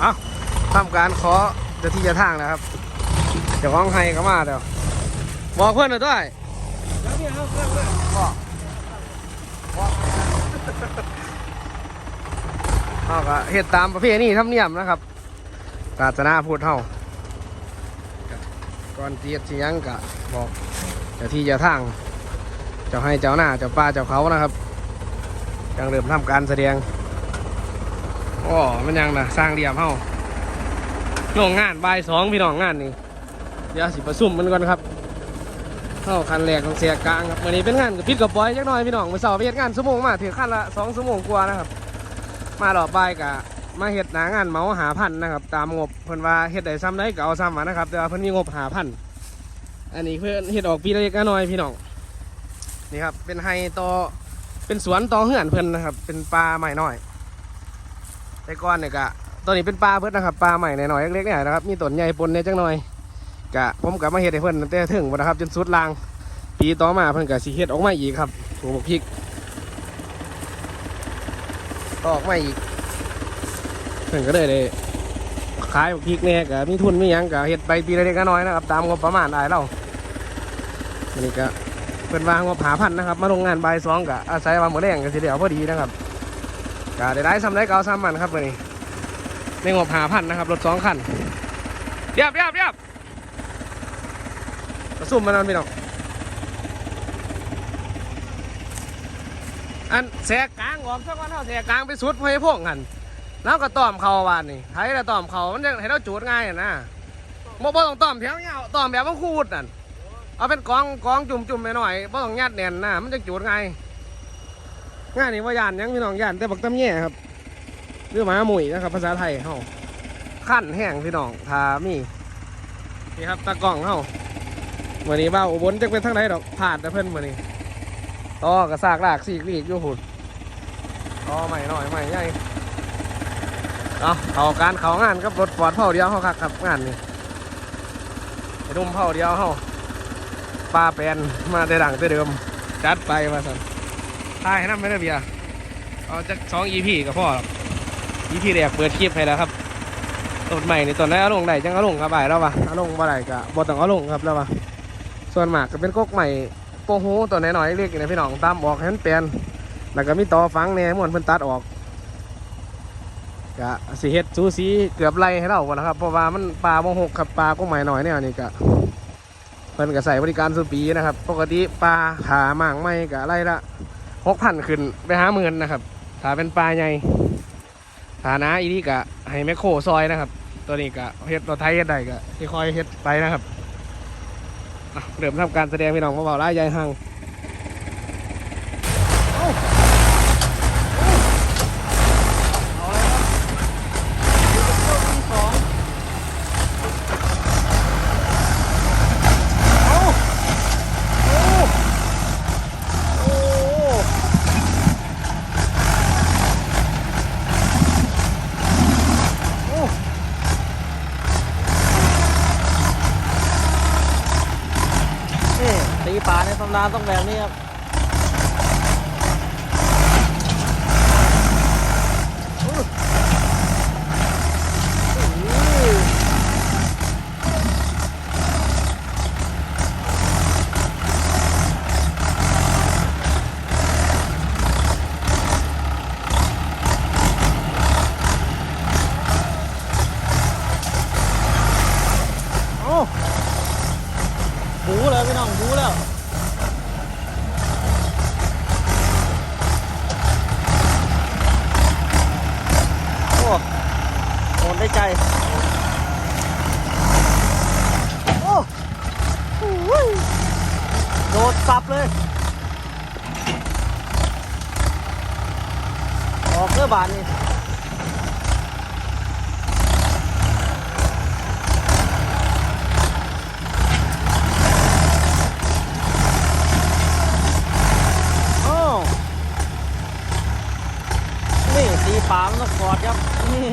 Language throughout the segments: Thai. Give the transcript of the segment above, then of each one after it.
เอาทำการขอเจะที่จะทางนะครับเจะร้องไห้ก็มาเดี๋ยวบอกเพื่อนหน่อยด้วยบอกบอกเอาก็เหตุตามประเพณีธรรมเนียมนะครับกาญจนาพูดเท่าก่อนเจียดเชียงกะบอกเจะที่จะทาง เจ้าให้เจ้าหน้าเจ้าป้าเจ้าเขานะครับยังเริ่มทำการแสดง โอ้มันยังนะสร้างเดียมเฮาโรงงานบ่ายสองพี่น้องงานนี่เดี๋ยวสิประชุมมันก่อนครับเข้าคันแรกของเสียกลางครับวันนี้เป็นงานกับพิดกับปอยจักหน่อยพี่น้องมาเสาร์ไปเฮ็ดงานชั่วโมงมาถือขั้นละสองชั่วโมงกว่านะครับ มาหลอบบ่ายกะมาเฮ็ดหนางานเหมาหาพันนะครับ ตามงบเพิ่นว่าเฮ็ดได้ซ้ำได้ก็เอาซ้ำมานะครับแต่ว่าเพิ่นมีงบหาพันอันนี้เพิ่นเฮ็ดออกปีละเล็กน้อยพี่น้องนี่ครับเป็นไฮต่อเป็นสวนต่อเหือนเพิ่นนะครับ เป็นปลาใหม่น้อย แต่ก่อนเนี่ยกะตัวนี้เป็นปลาเพิ่นนะครับปลาใหม่หน่อยๆเล็กๆเนี่ยนะครับมีต้นใหญ่ปนเนี่ยจังหน่อยกะผมกะมาเฮ็ดให้เพิ่นตั้งแต่ถึงนะครับ จนสุดลาง ปีต่อมาเพิ่นกะสิเฮ็ดออกมาอีกครับปลูกพริกออกมาอีกเพิ่นก็เลยได้ขายพริกเนี่ยกะมีทุนมียังกะเฮ็ดไปปีละเล็กน้อยนะครับ ตามงบประมาณได้เราอันนี้ก็เพิ่นวางงบหาพันนะครับ มาโรงงานใบสองกะอาศัยว่าหมือแรงกันสิเดียวพอดีนะครับ กะได้ได้ซ้ำได้เก่าซ้ำมันครับวันนี้ในงบหาพันนะครับ รถสองคันเรียบเรียบเรียบมาซุ่มมานอนพี่น้องอันแสกกลางออกสักวันเท่าแสกกลางไปสุดพอยพวกกันแล้วก็ต้อมเขาวานนี่ไทยแล้วต้อมเขามันจะให้เราจูดง่ายนะโมบ่ต้องต้อมแถวเงาต้อมแบบมันคูดนั่นเอาเป็นกองกองจุ่มจุ่มไปหน่อยเพราะต้องยัดแน่นนะมันจะจูดไง งานนี้ว่ายานยังพี่น้องยานแต่บักตำแย่ครับเรื่องหมาหมุยนะครับ ภาษาไทยเฮาขั้นแห้งพี่น้องทามีนี่ครับตากล้องเฮาวันนี้บ้าอุบลจะเป็นทั้งไหนดอกผ่านแต่เพิ่นวันนี้ต่อกระซากลากสีกลีกยู่หุ่นต่อใหม่หน่อยใหม่ใหญ่เอาเขาการเขางานกับรถฟอร์ดเผาเดียวเขาคักครับงานนี้ไอ้ดุมเผาเดียวเฮาปลาแปนมาได้ดังแต่เดิม จัดไปมาสั่น ทายน้ำไม่ได้เบียร์เอาจากสองอีพีก็พอหรอกอีพีแรกเปิดคลิปให้แล้วครับต้นใหม่ในต้นไหนเอาลงได้จังเอาลงครับบ่ายแล้ววะเอาลงบ่ได้ก็บ่ต้องเอาลงครับแล้ววะส่วนมากก็เป็นกกใหม่โปงหูตัวน้อยๆเรียกนะพี่น้องตามออกให้มันแปลนแล้วก็มีต่อฟังเนี่ยม้วนเพิ่นตัดออกก็สิเฮ็ดซูซีเกือบไล่ให้เราหมดแล้วครับเพราะว่ามันปลาโมหกครับปลากกใหม่หน่อยเนี่ยนี่ก็เพิ่นก็ใส่บริการสุปีนะครับ ปกติปลาหาหมางไม่ก็ไล่ละ หกพันขึ้นไปหาหมื่นนะครับถ้าเป็นปลาใหญ่ฐานะอีนี่กะให้แมคโครซอยนะครับ ตัวนี้กะเฮ็ดรถไทยเฮ็ดได้กะที่คอยเฮ็ดไปนะครับเริ่มทำการแสดงพี่น้องมาๆไล่ายายหังโอ้โอ้ นี่ตีป่าในตำนานต้องแบบนี้ครับ โอ้บูเลยพี่น้องบูแล้ว โอ้โหน ได้ใจ โอ้โหโดดสับเลย ออกเพื่อบานนี่โอ้นี่ตีปามันต้องกอดครับ นี่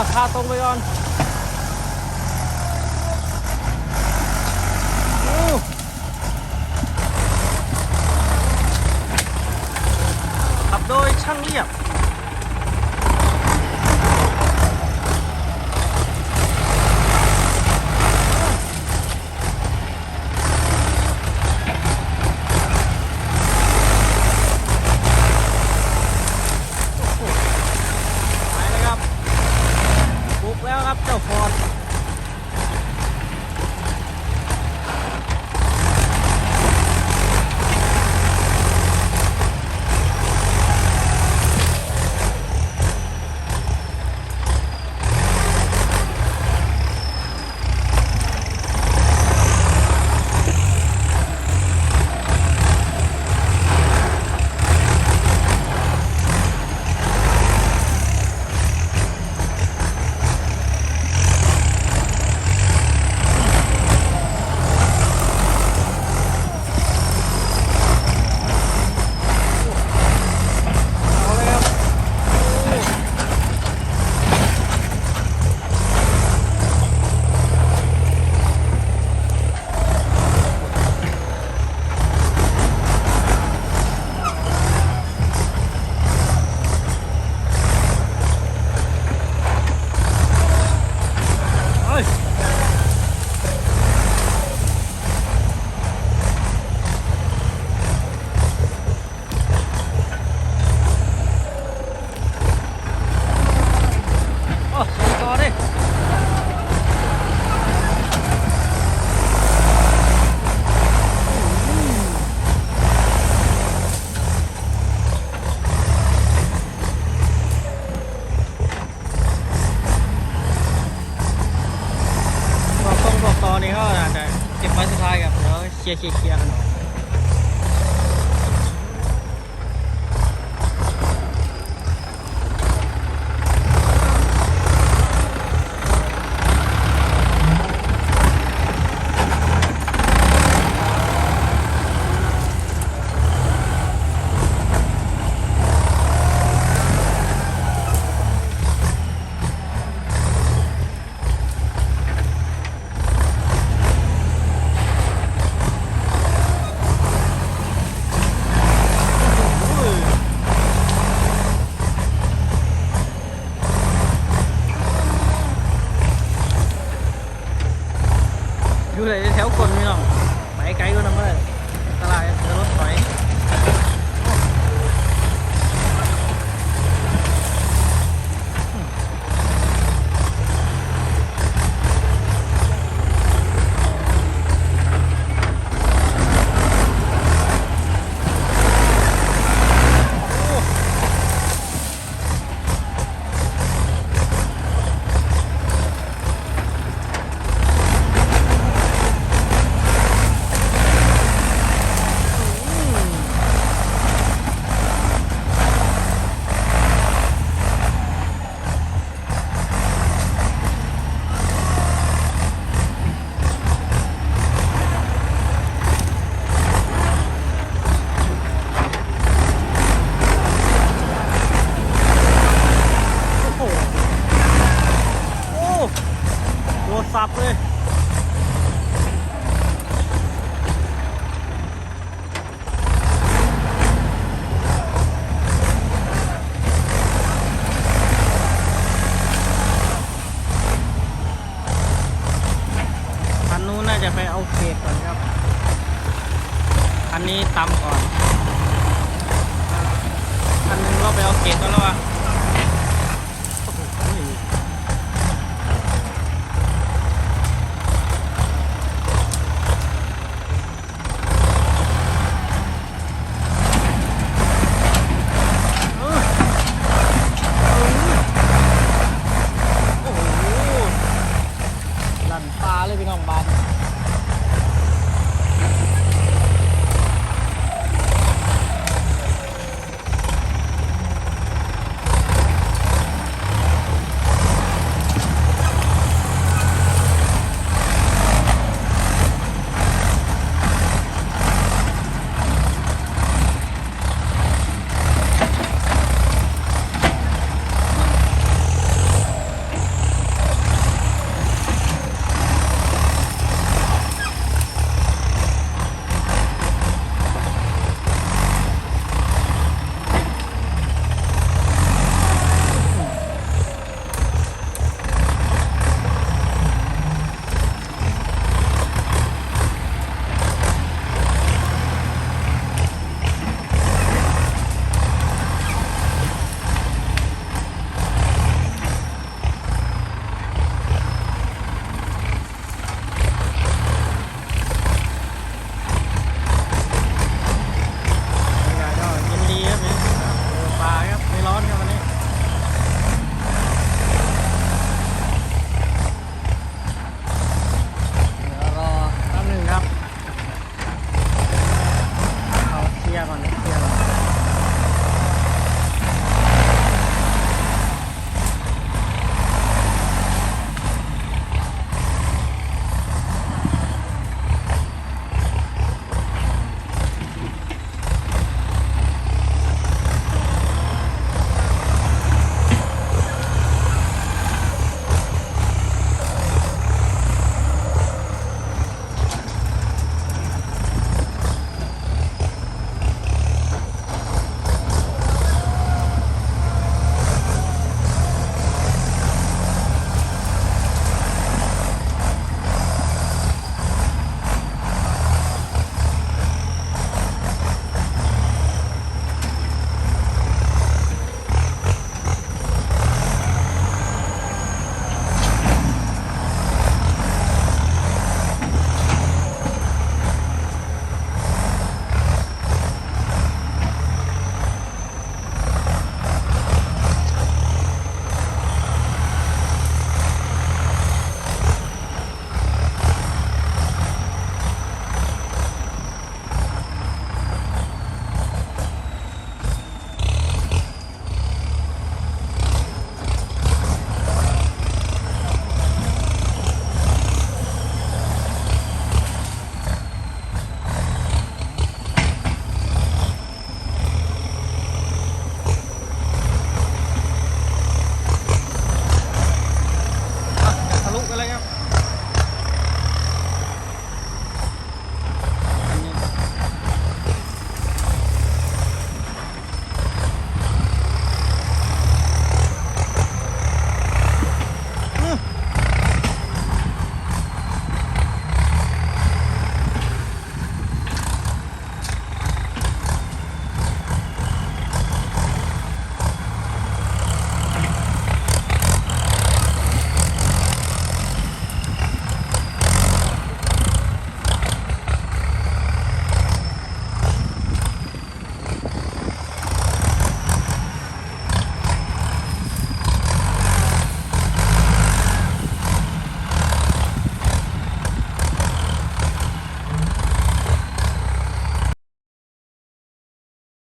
เาชาตรงไปก่อนขับโดยช่างเรียบ 谢谢谢谢 สับเลยนนู้น่าจะไปเอาเขตก่อนครับ อันนี้ตำก่อน อันนึงก็ไปเอาเขตก็แล้วอะ